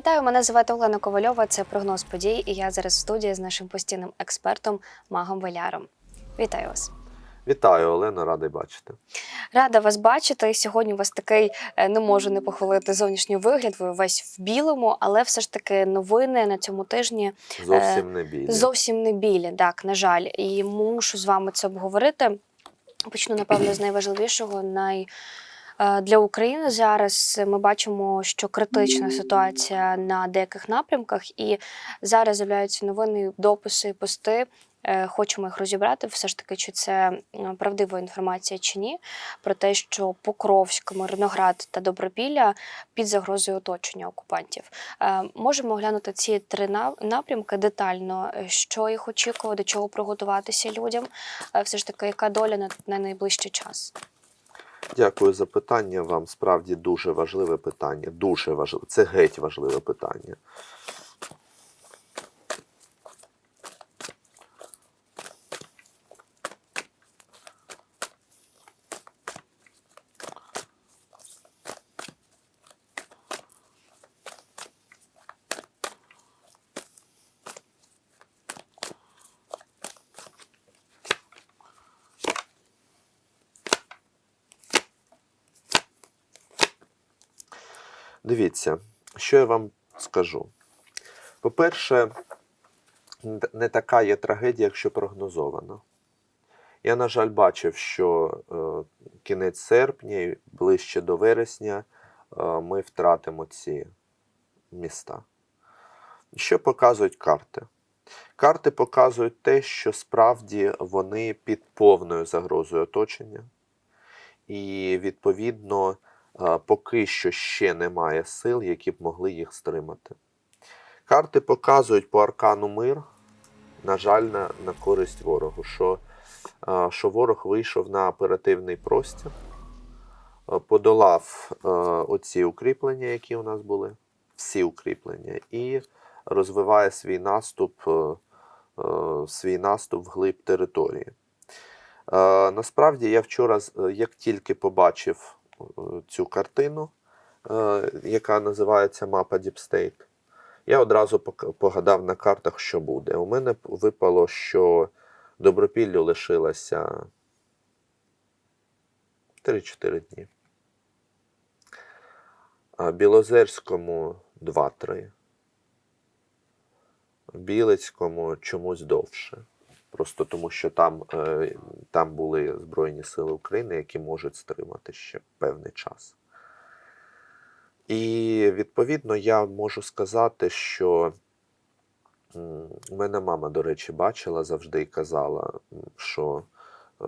Вітаю, мене звати Олена Ковальова. Це прогноз подій. І я зараз в студії з нашим постійним експертом Магом Веляром. Вітаю вас. Вітаю, Олено, радий бачити. Рада вас бачити. Сьогодні у вас такий е, не можу не похвалити зовнішній вигляд. Ви весь в білому, але все ж таки новини на цьому тижні Зовсім не білі. зовсім не білі. Так, на жаль, і мушу з вами це обговорити. Почну, напевно, з найважливішого. Най... е, Для України зараз ми бачимо, що критична ситуація на деяких напрямках, і зараз з'являються новини, дописи, пости. Е, Хочемо їх розібрати, все ж таки, чи це правдива інформація чи ні, про те, що Покровськ, Мирноград та Добропілля під загрозою оточення окупантів. Е, Можемо оглянути ці три напрямки детально, що їх очікує, до чого приготуватися людям. Все ж таки, яка доля на найближчий час? Дякую за питання. Вам справді дуже важливе питання. Дуже важливе. Це геть важливе питання. Дивіться, що я вам скажу. По-перше, не така є трагедія, якщо прогнозована. Я, на жаль, бачив, що е, кінець серпня і ближче до вересня е, ми втратимо ці міста. Що показують карти? Карти показують те, що справді вони під повною загрозою оточення, і відповідно поки що ще немає сил, які б могли їх стримати. Карти показують по аркану мир, на жаль, на, на користь ворогу, що, що ворог вийшов на оперативний простір, подолав оці укріплення, які у нас були, всі укріплення, і розвиває свій наступ, свій наступ вглиб території. Насправді я вчора, як тільки побачив цю картину, е, яка називається мапа State, я одразу погадав на картах, що буде. У мене випало, що Добропіллю лишилося 3-4 дні. А Білозерському 2-3. В Білицькому чомусь довше. Просто тому, що там, е, там були Збройні Сили України, які можуть стримати ще певний час. І відповідно я можу сказати, що мене мама, до речі, бачила завжди і казала, що е,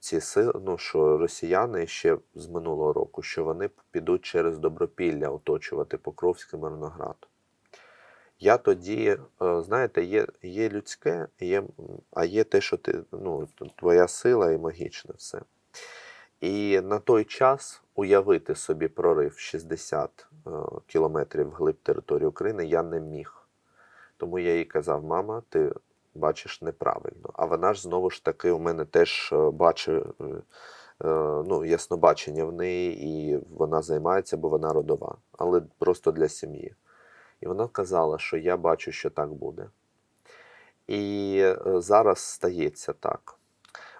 ці сили, ну, що росіяни ще з минулого року, що вони підуть через Добропілля оточувати Покровський Мирноград. Я тоді, е, знаєте, є, є людське, є, а є те, що ти, ну, твоя сила і магічне все. І на той час уявити собі прорив 60 е, кілометрів вглиб території України я не міг. Тому я їй казав: мама, ти бачиш неправильно. А вона ж знову ж таки у мене теж е, бачить, ну, яснобачення в неї, і вона займається, бо вона родова, але просто для сім'ї. І вона казала, що я бачу, що так буде. І е, зараз стається так.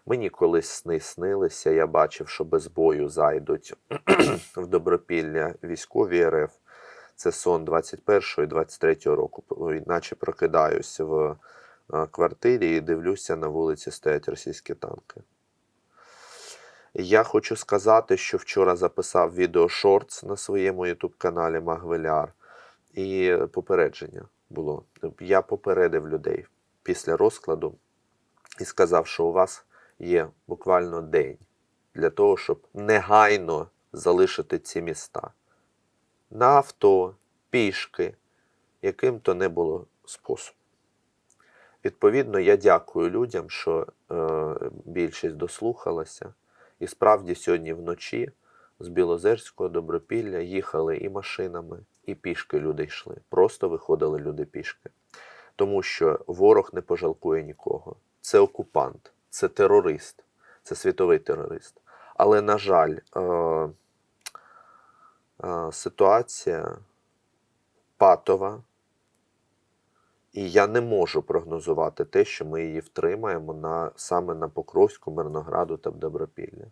Мені колись сни снилися, я бачив, що без бою зайдуть в Добропілля військові РФ. Це сон 21 і 23 року. Іначе прокидаюсь в е, квартирі і дивлюся, на вулиці стоять російські танки. Я хочу сказати, що вчора записав відео шортс на своєму ютуб-каналі Магвеляр, і попередження було. Я попередив людей після розкладу і сказав, що у вас є буквально день для того, щоб негайно залишити ці міста на авто, пішки, яким то не було способом. Відповідно, я дякую людям, що е, більшість дослухалася. І справді сьогодні вночі з Білозерського Добропілля їхали і машинами, і пішки люди йшли. Просто виходили люди пішки. Тому що ворог не пожалкує нікого. Це окупант, це терорист, це світовий терорист. Але, на жаль, е, е, ситуація патова. І я не можу прогнозувати те, що ми її втримаємо на, саме на Покровську, Мирнограду та Добропілля.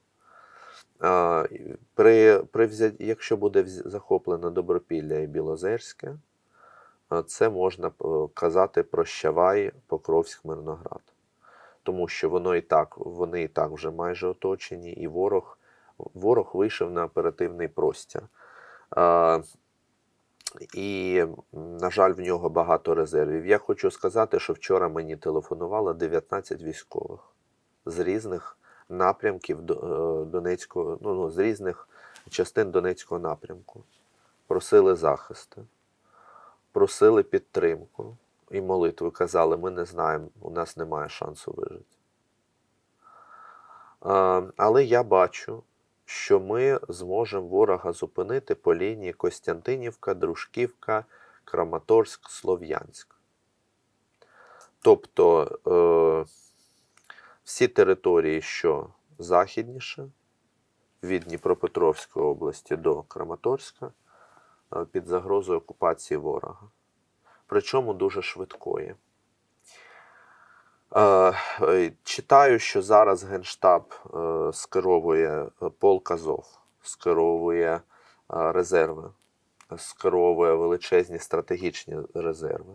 При, при взя... Якщо буде захоплено Добропілля і Білозерське, це можна е, казати прощавай Покровськ Мирноград. Тому що воно і так, вони і так вже майже оточені, і ворог, ворог вийшов на оперативний простір. А, і, на жаль, в нього багато резервів. Я хочу сказати, що вчора мені телефонувало 19 військових з різних напрямків е, Донецького, ну, ну, з різних частин Донецького напрямку. Просили захисту, просили підтримку і молитви. Казали, ми не знаємо, у нас немає шансу вижити. Е, Але я бачу, що ми зможемо ворога зупинити по лінії Костянтинівка, Дружківка, Краматорськ, Слов'янськ. Тобто е, всі території, що західніше, від Дніпропетровської області до Краматорська, е, під загрозою окупації ворога. Причому дуже швидкої. Е, е, Читаю, що зараз Генштаб скеровує полк Азов, скеровує резерви, скеровує величезні стратегічні резерви.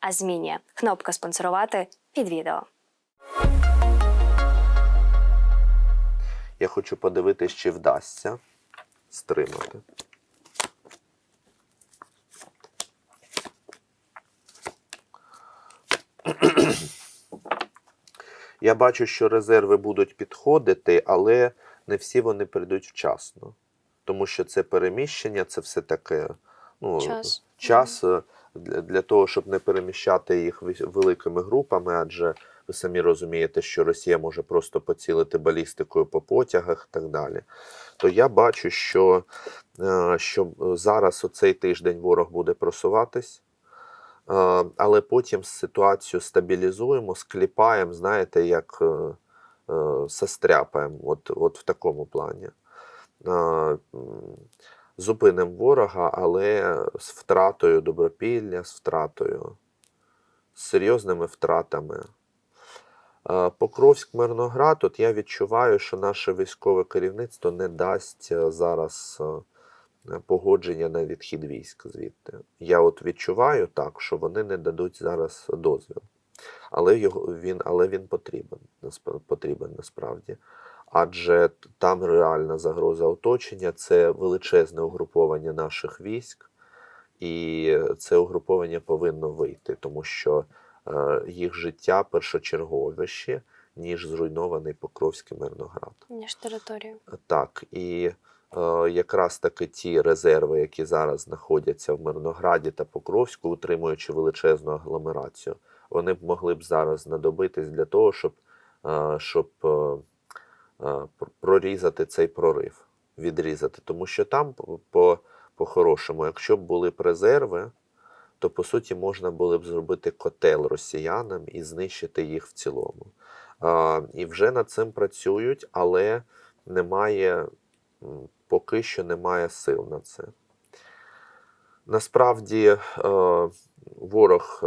а змінює. Кнопка спонсорувати під відео. Я хочу подивитись, чи вдасться стримати. Я бачу, що резерви будуть підходити, але не всі вони прийдуть вчасно. Тому що це переміщення, це все таке. Ну, Час. час е, для, для того, щоб не переміщати їх великими групами, адже ви самі розумієте, що Росія може просто поцілити балістикою по потягах і так далі. То я бачу, що, е, що зараз оцей тиждень ворог буде просуватись. Е, Але потім ситуацію стабілізуємо, скліпаємо, знаєте, як е, состряпаємо, от, от в такому плані. Зупинимо ворога, але з втратою добропілля, з втратою, з серйозними втратами. Е, Покровськ Мирноград, от я відчуваю, що наше військове керівництво не дасть е, зараз е, погодження на відхід військ звідти. Я от відчуваю так, що вони не дадуть зараз дозвіл. Але його він, але він потрібен, потрібен насправді. Адже там реальна загроза оточення, це величезне угруповання наших військ, і це угруповання повинно вийти, тому що е, їх життя першочерговіше, ніж зруйнований Покровський Мирноград. Ніж територію. Так, і е, якраз таки ті резерви, які зараз знаходяться в Мирнограді та Покровську, утримуючи величезну агломерацію, вони б могли б зараз знадобитись для того, щоб, е, щоб прорізати цей прорив, відрізати. Тому що там, по- по, по-хорошому, якщо б були б резерви, то по суті можна було б зробити котел росіянам і знищити їх в цілому. І вже над цим працюють, але немає, поки що немає сил на це. Насправді ворог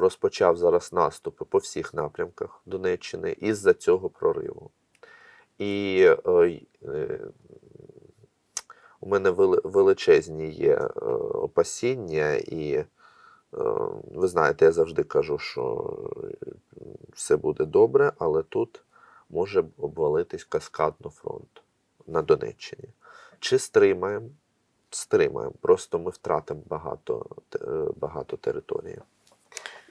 розпочав зараз наступи по всіх напрямках Донеччини із-за цього прориву. І е, е, у мене величезні є е, опасіння, і ви знаєте, я завжди кажу, що все буде добре, але тут може обвалитись каскадно фронт на Донеччині. Чи стримаємо? Стримаємо. Просто ми втратимо багато, багато території.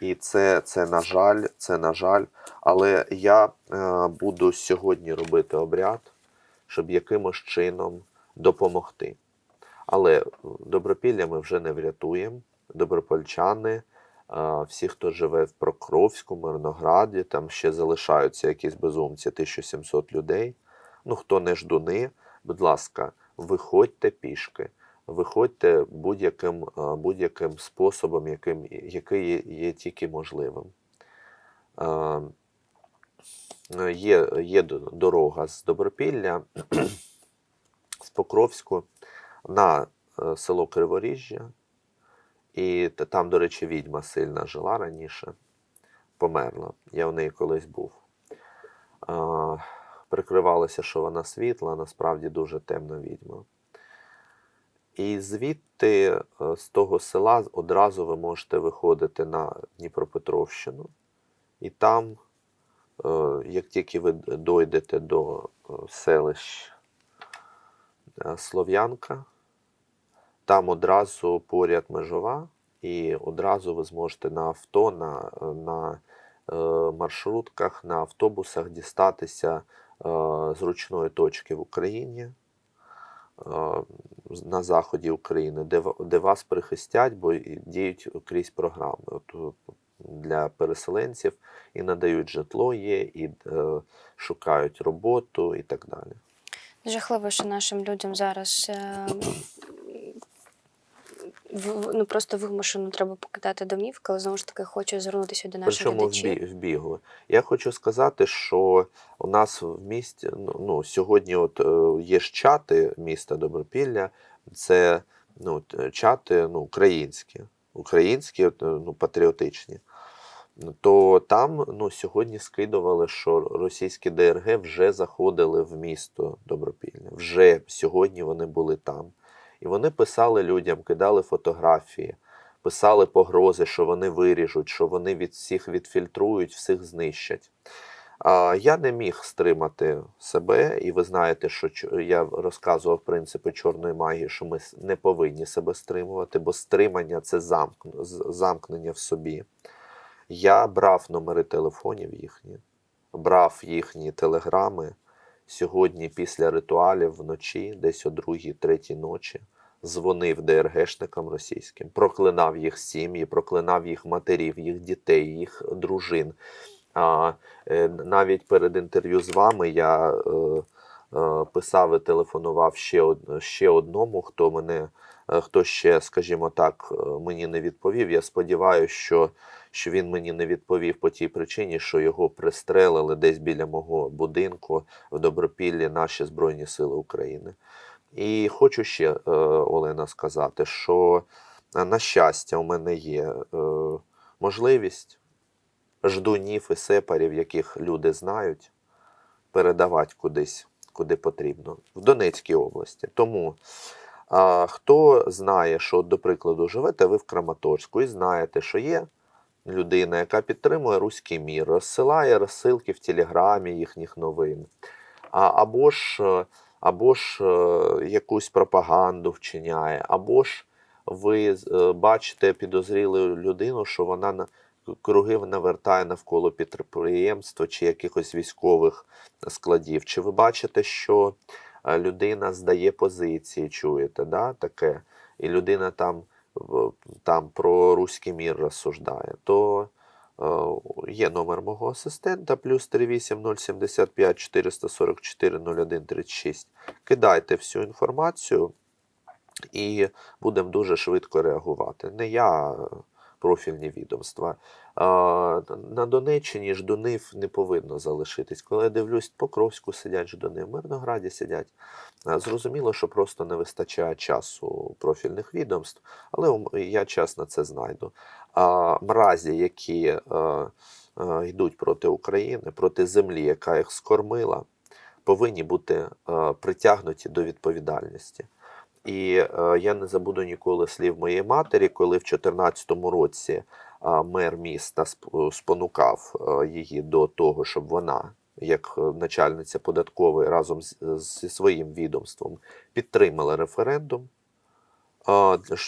І це, це на жаль, це на жаль. Але я е, буду сьогодні робити обряд, щоб якимось чином допомогти. Але Добропілля ми вже не врятуємо. Добропольчани, а, всі, хто живе в Прокровську, Мирнограді, там ще залишаються якісь безумці, 1700 людей. Ну, хто не ждуни, будь ласка, виходьте пішки, виходьте будь-яким, будь-яким способом, яким, який є, є тільки можливим. Є, є дорога з Добропілля, з Покровську на е, село Криворіжжя. І там, до речі, відьма сильна жила раніше, померла. Я в неї колись був. Прикривалося, що вона світла, насправді дуже темна відьма. І звідти, е, з того села, одразу ви можете виходити на Дніпропетровщину. І там, е, як тільки ви дойдете до е, селищ Слов'янка, там одразу поряд межова, і одразу ви зможете на авто, на, на маршрутках, на автобусах дістатися е, зручної точки в Україні, з- на заході України, де, де вас прихистять, бо діють крізь програми От, е, для переселенців і надають житло є, і е, шукають роботу і так далі. Жахливо, що нашим людям зараз е, в- ну, просто вимушено треба покидати домівки, але знову ж таки хочу звернутися до наших Причому глядачів. бі, в бігу. Я хочу сказати, що у нас в місті ну, ну, сьогодні от, е, є ж чати міста Добропілля, це ну, чати ну, українські, українські, е, ну, патріотичні. То там ну, сьогодні скидували, що російські ДРГ вже заходили в місто Добропілля. Вже сьогодні вони були там. І вони писали людям, кидали фотографії, писали погрози, що вони виріжуть, що вони від всіх відфільтрують, всіх знищать. А, я не міг стримати себе, і ви знаєте, що я розказував принципи чорної магії, що ми не повинні себе стримувати, бо стримання це замкн- замкнення в собі. Я брав номери телефонів їхні, брав їхні телеграми. Сьогодні після ритуалів вночі, десь о другій, третій ночі, дзвонив ДРГшникам російським, проклинав їх сім'ї, проклинав їх матерів, їх дітей, їх дружин. А, е, навіть перед інтерв'ю з вами я е, е, писав і телефонував ще, од, ще одному, хто мене, е, хто ще, скажімо так, е, мені не відповів. Я сподіваюся, що, що він мені не відповів по тій причині, що його пристрелили десь біля мого будинку в Добропіллі наші Збройні Сили України. І хочу ще, е, Олена, сказати, що е, на щастя, у мене є е, можливість ждунів і сепарів, яких люди знають, передавати кудись, куди потрібно, в Донецькій області. Тому а, хто знає, що, до прикладу, живете ви в Краматорську і знаєте, що є людина, яка підтримує руський мір, розсилає розсилки в Телеграмі їхніх новин, або ж, е, або ж е, якусь пропаганду вчиняє, або ж ви е, бачите підозрілу людину, що вона на круги навертає навколо підприємства чи якихось військових складів. Чи ви бачите, що людина здає позиції, чуєте, да, таке, і людина там, там про руський мір розсуждає, то е, є номер мого асистента плюс 38075 444 0136. Кидайте всю інформацію і будемо дуже швидко реагувати. Не я, профільні відомства. На Донеччині ждунив не повинно залишитись. Коли я дивлюсь, Покровську сидять ждуни, в Мирнограді сидять. Зрозуміло, що просто не вистачає часу профільних відомств, але я час на це знайду. А мразі, які е, е, йдуть проти України, проти землі, яка їх скормила, повинні бути е, притягнуті до відповідальності. І е, я не забуду ніколи слів моєї матері, коли в 2014 році а, мер міста спонукав е, її до того, щоб вона, як е, начальниця податкової, разом з, зі своїм відомством підтримала референдум.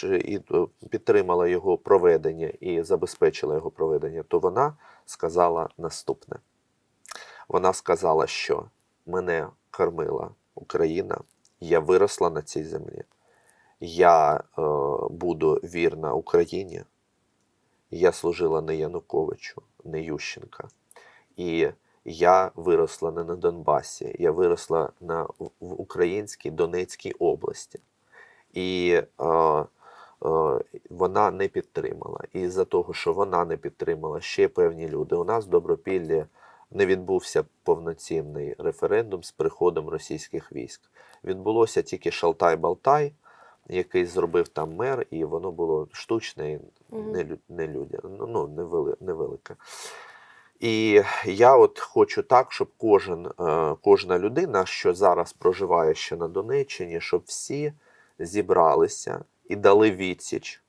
І е, підтримала його проведення і забезпечила його проведення, то вона сказала наступне: вона сказала, що мене кормила Україна, я виросла на цій землі. я е, буду вірна Україні. Я служила не Януковичу, не Ющенка. І я виросла не на Донбасі, я виросла на, в українській Донецькій області. І е, е, вона не підтримала. І за того, що вона не підтримала ще певні люди. У нас в Добропіллі не відбувся повноцінний референдум з приходом російських військ. Відбулося тільки Шалтай-Балтай, який зробив там мер, і воно було штучне і Мгм. не, людя, ну, невели, невелике. І я от хочу так, щоб кожен, е, кожна людина, що зараз проживає ще на Донеччині, щоб всі зібралися і дали відсіч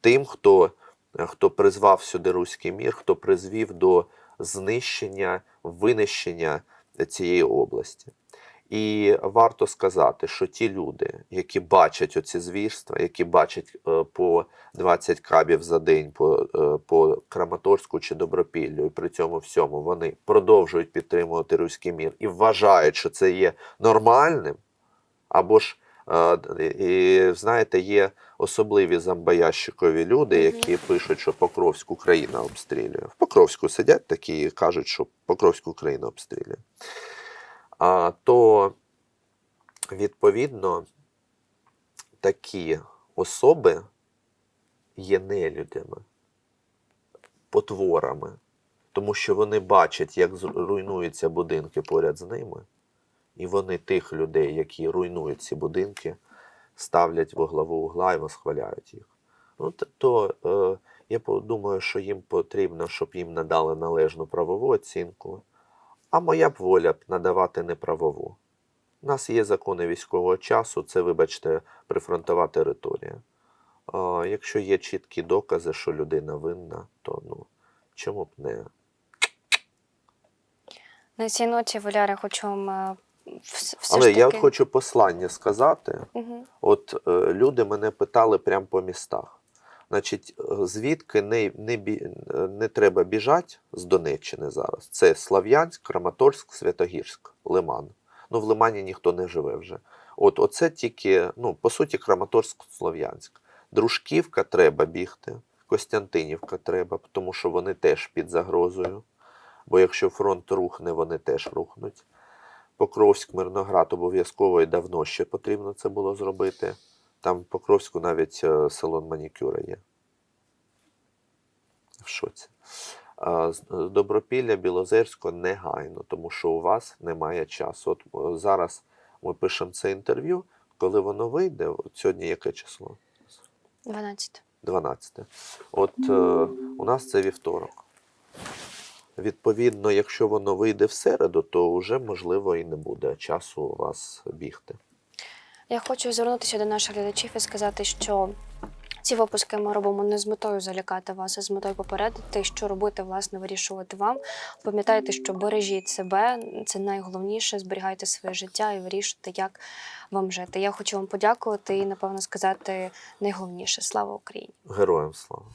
тим, хто, хто призвав сюди руський мір, хто призвів до знищення, винищення цієї області. І варто сказати, що ті люди, які бачать оці звірства, які бачать е, по 20 кабів за день по, е, по Краматорську чи Добропіллю, і при цьому всьому вони продовжують підтримувати руський мір і вважають, що це є нормальним, або ж і, знаєте, є особливі зомбоящикові люди, які пишуть, що Покровську Україна обстрілює. В Покровську сидять такі і кажуть, що Покровську Україна обстрілює. А, то, відповідно, такі особи є нелюдями, потворами, тому що вони бачать, як руйнуються будинки поряд з ними, і вони тих людей, які руйнують ці будинки, ставлять во главу угла і восхваляють їх. Ну, то е, я думаю, що їм потрібно, щоб їм надали належну правову оцінку. А моя б воля б надавати неправову. У нас є закони військового часу, це, вибачте, прифронтова територія. А, якщо є чіткі докази, що людина винна, то ну, чому б не. На цій ноті, Валяра, хочу вам е, все Але ж я от хочу послання сказати. Мгм. От е, люди мене питали прямо по містах. Значить, е, звідки не, не, е, не треба біжати з Донеччини зараз? Це Слав'янськ, Краматорськ, Святогірськ, Лиман. Ну, в Лимані ніхто не живе вже. От оце тільки, ну, по суті, Краматорськ, Слов'янськ. Дружківка треба бігти, Костянтинівка треба, тому що вони теж під загрозою. Бо якщо фронт рухне, вони теж рухнуть. Покровськ, Мирноград обов'язково і давно ще потрібно це було зробити. Там в Покровську навіть е, салон манікюра є. В шоці. З Добропілля, Білозерського негайно, тому що у вас немає часу. От е, зараз ми пишемо це інтерв'ю. Коли воно вийде, от сьогодні яке число? 12. 12. От е, у нас це вівторок. Відповідно, якщо воно вийде в середу, то вже можливо і не буде часу у вас бігти. Я хочу звернутися до наших глядачів і сказати, що ці випуски ми робимо не з метою залякати вас, а з метою попередити, що робити, власне, вирішувати вам. Пам'ятайте, що бережіть себе, це найголовніше, зберігайте своє життя і вирішуйте, як вам жити. Я хочу вам подякувати і, напевно, сказати найголовніше слава Україні! Героям слава!